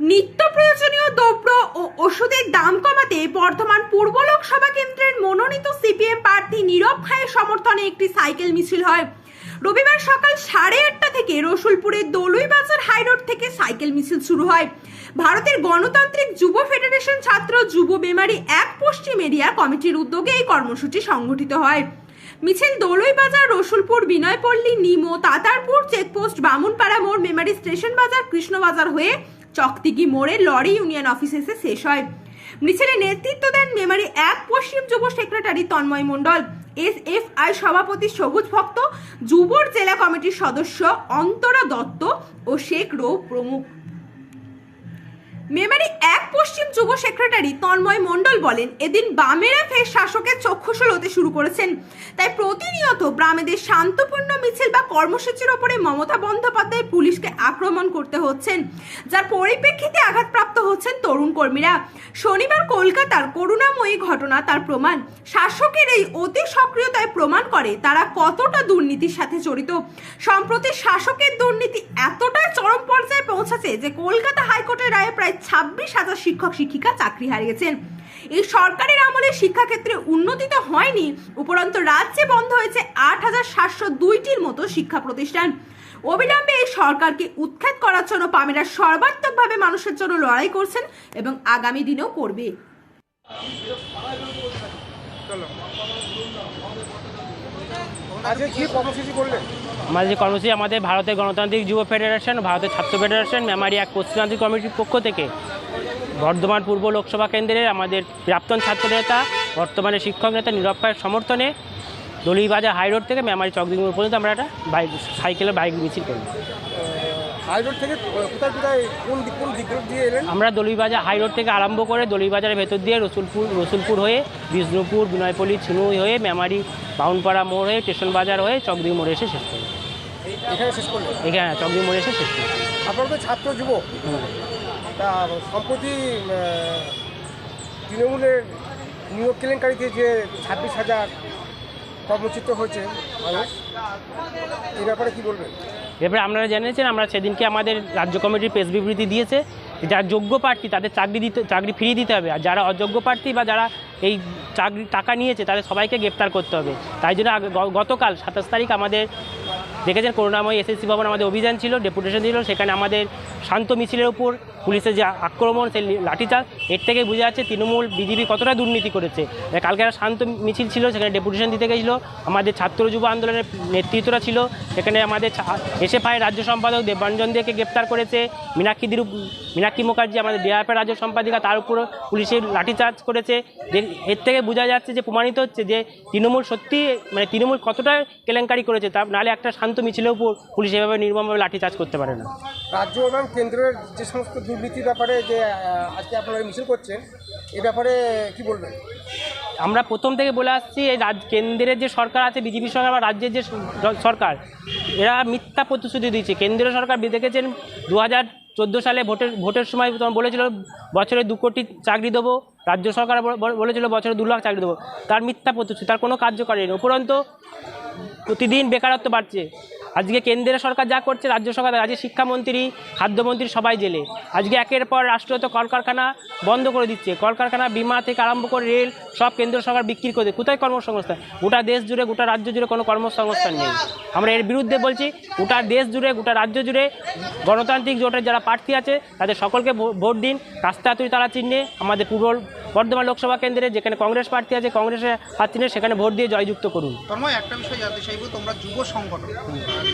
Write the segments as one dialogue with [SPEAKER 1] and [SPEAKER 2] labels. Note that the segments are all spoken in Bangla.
[SPEAKER 1] নিত্য প্রয়োজনীয় দ্রব্য ও ওষুধের দাম কমাতে বর্ধমান পূর্ব লোকসভা কেন্দ্রের মনোনীত সিপিএম প্রার্থী নীরব খায়ের সমর্থনে একটি সাইকেল মিছিল হয়। রবিবার সকাল সাড়ে আটটা থেকে রসুলপুরের দলুই বাজার হাইরোড থেকে সাইকেল মিছিল শুরু হয়। ভারতের গণতান্ত্রিক যুব ফেডারেশন ছাত্র যুব বেমারি এক পশ্চিম এরিয়া কমিটির উদ্যোগে এই কর্মসূচি সংগঠিত হয়। মিছিল দোলই বাজার রসুলপুর, বিনয়পল্লী, নিমো, তাতারপুর, চেকপোস্ট, বামুনপাড়া মোড়, মেমারি স্টেশন বাজার, কৃষ্ণবাজার হয়ে চকতিগি মোড়ে লরি ইউনিয়ন অফিস এসে শেষ হয়। মিছিলে নেতৃত্ব দেন মেমারি এক পশ্চিম যুব secretary Tanmoy Mondal. S F I সভাপতি সবুজ ভক্ত, যুবর জেলা কমিটির সদস্য অন্তরা দত্ত ও শেখ রৌ প্রমুখ। মেমারি যুব সেক্রেটারি তন্ময় মণ্ডল বলেন, এদিন বামেরা ফের শাসকের চক্ষুশল হতে শুরু করেছেন। তাই প্রতিনিয়ত বামেদের শান্তপূর্ণ মিছিল বা কর্মসূচির ওপরে মমতা বন্দ্যোপাধ্যায় পুলিশকে আক্রমণ করতে হচ্ছেন। যার পরিপ্রেক্ষিতে আঘাতপ্রাপ্ত হচ্ছেন তরুণ কর্মীরা। শনিবার কলকাতার করুণাময়ী ঘটনা তার প্রমাণ। শাসকের এই অতি সক্রিয়তায় প্রমাণ করে তারা কতটা দুর্নীতির সাথে জড়িত। সম্প্রতি শাসকের দুর্নীতি এতটাই চরম পর্যায়ে পৌঁছেছে যে কলকাতা হাইকোর্টের রায়ে প্রায় ছাব্বিশ হাজার শিক্ষক শিক্ষিকা চাকরি হারিয়েছেন। এই সরকারের আমলে শিক্ষাক্ষেত্রে উন্নতি তো হয়নি উপরন্ত রাজ্যে বন্ধ হয়েছে আট হাজার সাতশো দুইটির মতো শিক্ষা প্রতিষ্ঠান। অবিলম্বে এই সরকারকে উৎখাত করার জন্য পামেরা সর্বাত্মকভাবে মানুষের জন্য লড়াই করছেন এবং আগামী দিনেও করবে।
[SPEAKER 2] কি
[SPEAKER 3] আমাদের যে কর্মসূচি আমাদের ভারতের গণতান্ত্রিক যুব ফেডারেশন ভারতের ছাত্র ফেডারেশন মেমারি এক পশ্চিমাঞ্চল কমিটির পক্ষ থেকে বর্ধমান পূর্ব লোকসভা কেন্দ্রের আমাদের প্রাক্তন ছাত্র নেতা বর্তমানে শিক্ষক নেতা নীরব সমর্থনে দলিবাজার হাইরোড থেকে মেমারি চকদিঙ্গুর পর্যন্ত আমরা একটা বাইক সাইকেলের বাইক মিছিল করি
[SPEAKER 2] হাইরোড থেকে কোথায় কোথায় কোন কোন দিক দিয়ে এলেন?
[SPEAKER 3] আমরা দলিবাজার হাইরোড থেকে আরম্ভ করে দলিবাজারের ভেতর দিয়ে রসুলপুর রসুলপুর হয়ে বিষ্ণুপুর বিনয়পল্লী ছিনুই হয়ে মেমারি বাউনপাড়া মোড় হয়ে স্টেশন বাজার হয়ে চকদিং মোড়ে এসে শেষ করি
[SPEAKER 2] এখানে শেষ করলেন?
[SPEAKER 3] এখানে চকদিং মোড়ে এসে শেষ করি
[SPEAKER 2] আপনারা তো ছাত্র যুব
[SPEAKER 3] হুম।
[SPEAKER 2] তা সম্প্রতি তৃণমূলের নিয়োগ কেলেঙ্কারিতে যে ছাব্বিশ হাজার কর্মচিত হয়েছে মানুষ এই ব্যাপারে কি বলবেন?
[SPEAKER 3] এবারে আপনারা জেনেছেন আমরা সেদিনকে আমাদের রাজ্য কমিটির প্রেস বিবৃতি দিয়েছে যারা যোগ্য প্রার্থী তাদের চাকরি দিতে, চাকরি ফিরিয়ে দিতে হবে। আর যারা অযোগ্য প্রার্থী বা যারা এই চাকরি, টাকা নিয়েছে তাদের সবাইকে গ্রেপ্তার করতে হবে। তাই জন্য গতকাল সাতাশ তারিখ আমাদের দেখেছেন করুণাময় এসএসসি ভবন আমাদের অভিযান ছিল, ডেপুটেশন ছিল সেখানে আমাদের শান্ত মিছিলের উপর পুলিশের যে আক্রমণ, সেই লাঠিচার্জ, এর থেকে বোঝা যাচ্ছে তৃণমূল বিজেপি কতটা দুর্নীতি করেছে। কালকে একটা শান্ত মিছিল ছিল, সেখানে ডেপুটেশন দিতে গেছিল, আমাদের ছাত্র যুব আন্দোলনের নেতৃত্বরা ছিল, সেখানে আমাদের এসএফআই রাজ্য সম্পাদক দেবাঞ্জন দেকে গ্রেপ্তার করেছে, মীনাক্ষী দিরু, মীনাক্ষী মুখার্জি, আমাদের ডিআরএফের রাজ্য সম্পাদিকা, তার উপর পুলিশের লাঠিচার্জ করেছে। এর থেকে বোঝা যাচ্ছে যে, প্রমাণিত হচ্ছে যে, তৃণমূল সত্যি মানে তৃণমূল কতটা কেলেঙ্কারি করেছে, তা নাহলে একটা শান্ত মিছিলের উপর পুলিশ এভাবে নির্মমভাবে লাঠিচার্জ করতে পারে না।
[SPEAKER 2] রাজ্য এবং কেন্দ্রের যে সমস্ত দুর্নীতির ব্যাপারে যে আজকে আপনারা মিছিল করছেন এ ব্যাপারে কি বলবেন?
[SPEAKER 3] আমরা প্রথম থেকে বলে আসছি এই রাজ কেন্দ্রের যে সরকার আছে বিজেপি সরকার বা রাজ্যের যে সরকার এরা মিথ্যা প্রতিশ্রুতি দিচ্ছে। কেন্দ্রীয় সরকার দেখেছেন দু হাজার চোদ্দ সালে ভোটের ভোটের সময় বলেছিল বছরে দু কোটি চাকরি দেবো রাজ্য সরকার বলে- বলে- বলেছিল, বছরে দু লাখ চাকরি দেবো। তার মিথ্যা প্রতিশ্রুতি তার কোনো কার্যকরী নেই উপরন্ত প্রতিদিন বেকারত্ব বাড়ছে। আজকে কেন্দ্রের সরকার যা করছে, রাজ্য সরকার, রাজ্যের শিক্ষামন্ত্রী, খাদ্যমন্ত্রী সবাই জেলে। আজকে একের পর রাষ্ট্রীয়ত কলকারখানা বন্ধ করে দিচ্ছে। কলকারখানা, বিমা থেকে আরম্ভ করে রেল, সব কেন্দ্র সরকার বিক্রি করে। কোথায় কর্মসংস্থান গোটা দেশ জুড়ে, গোটা রাজ্য জুড়ে কোনো কর্মসংস্থান নেই। আমরা এর বিরুদ্ধে বলছি, গোটা দেশ জুড়ে, গোটা রাজ্য জুড়ে গণতান্ত্রিক জোটের যারা প্রার্থী আছে, তাদের সকলকে ভোট দিন। রাস্তা তুই তারা চিহ্নে আমাদের পূর্ব বর্ধমান লোকসভা কেন্দ্রে যেখানে কংগ্রেস প্রার্থী আছে কংগ্রেসের প্রার্থী চিহ্নে সেখানে ভোট দিয়ে জয়যুক্ত করুন।
[SPEAKER 4] তন্ময় একটা বিষয় জানতে চাইব তোমরা যুব সংগঠন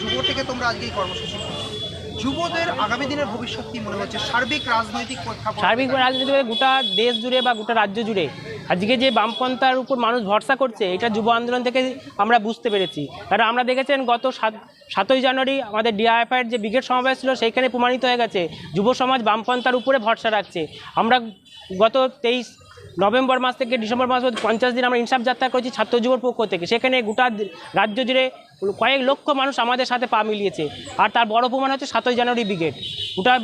[SPEAKER 4] যুব থেকে তোমরা আজকে এই কর্মসূচি যুবদের আগামী দিনের ভবিষ্যৎ কি মনে হচ্ছে? সার্বিক রাজনৈতিক প্রেক্ষাপট
[SPEAKER 3] সার্বিক রাজনীতি গোটা দেশ জুড়ে বা গোটা রাজ্য জুড়ে আজকে যে বামপন্থার উপর মানুষ ভরসা করছে এটা যুব আন্দোলন থেকে আমরা বুঝতে পেরেছি। কারণ আমরা দেখেছেন গত সাত সাতই জানুয়ারি আমাদের ডিআইএফআইয়ের যে ব্রিগেড সমাবেশ ছিল সেইখানে প্রমাণিত হয়ে গেছে যুব সমাজ বামপন্থার উপরে ভরসা রাখছে। আমরা গত তেইশ নভেম্বর মাস থেকে ডিসেম্বর মাস পঞ্চাশ দিন আমরা ইনসাফ যাত্রা করেছি ছাত্র যুবর পক্ষ থেকে। সেখানে গোটা রাজ্য জুড়ে কয়েক লক্ষ মানুষ আমাদের সাথে পা মিলিয়েছে। আর তার বড় প্রমাণ হচ্ছে সাতই জানুয়ারি ব্রিগেড। গোটা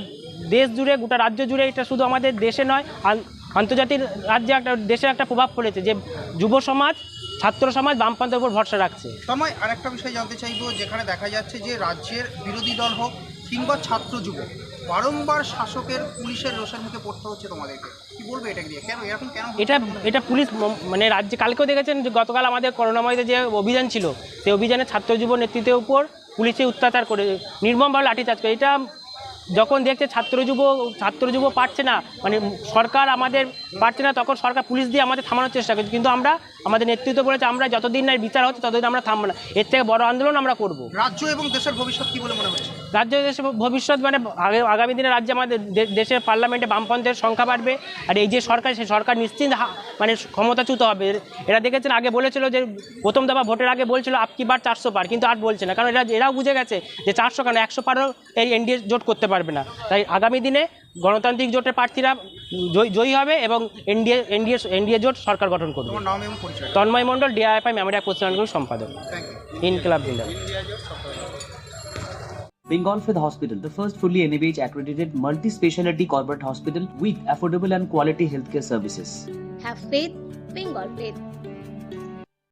[SPEAKER 3] দেশ জুড়ে, গোটা রাজ্য জুড়ে এটা শুধু আমাদের দেশে নয়, আন- আন্তর্জাতিক রাজ্যে একটা, দেশে একটা প্রভাব পড়েছে যে যুব সমাজ, ছাত্র সমাজ বামপন্থার উপর ভরসা রাখছে।
[SPEAKER 4] তন্ময়, আরেকটা বিষয় জানতে চাইব, যেখানে দেখা যাচ্ছে যে রাজ্যের বিরোধী দল হোক কিংবা ছাত্র যুব বারংবার শাসকের পুলিশের রোষের মুখে পড়তে হচ্ছে তোমাদেরকে। কি বলবে এটা দিয়ে কেন, এরকম কেন
[SPEAKER 3] এটা এটা পুলিশ মানে রাজ্যে, কালকেও দেখেছেন যে গতকাল আমাদের করোনাময়তে যে অভিযান ছিল, সেই অভিযানে ছাত্র যুব নেতৃত্বের উপর পুলিশে অত্যাচার করে, নির্মমভাবে লাঠিচার্জ করে। এটা যখন দেখছে ছাত্র যুব ছাত্র যুব পারছে না মানে সরকার আমাদের পারছে না তখন সরকার পুলিশ দিয়ে আমাদের থামানোর চেষ্টা করছে। কিন্তু আমরা আমাদের নেতৃত্ব বলেছে আমরা যতদিন না বিচার হচ্ছে ততদিন আমরা থামবো না। এর থেকে বড় আন্দোলন আমরা করব।
[SPEAKER 4] রাজ্য এবং দেশের ভবিষ্যৎ কি বলে মনে হচ্ছে?
[SPEAKER 3] রাজ্য দেশের ভবিষ্যৎ মানে আগে আগামী দিনে রাজ্যে আমাদের দেশের পার্লামেন্টে বামপন্থের সংখ্যা বাড়বে আর এই যে সরকার সেই সরকার নিশ্চিন্ত মানে ক্ষমতাচ্যুত হবে। এরা দেখেছেন আগে বলেছিল যে প্রথম দফা ভোটের আগে বলছিল আপকি বার চারশো পার কিন্তু আর বলছে না। কারণ এরা এরাও বুঝে গেছে যে চারশো কেন একশো পারও এই এনডিএ জোট করতে পারবে না। তাই আগামী দিনে গণতান্ত্রিক জোটের প্রার্থীরা জয়ী- জয়ী হবে এবং এনডিএ এনডিএ এনডিএ জোট সরকার গঠন করবে
[SPEAKER 4] তোমার নাম এবং পরিচয়
[SPEAKER 3] তন্ময় মণ্ডল ডিআইএফআই মেমোরিয়া পশ্চিমবঙ্গ সম্পাদক ইনকলাব জিন্দাবাদ
[SPEAKER 5] Bengal Fifth Hospital, the first fully NABH accredited multi speciality corporate hospital with affordable and quality healthcare services.
[SPEAKER 6] Have faith, Bengal faith.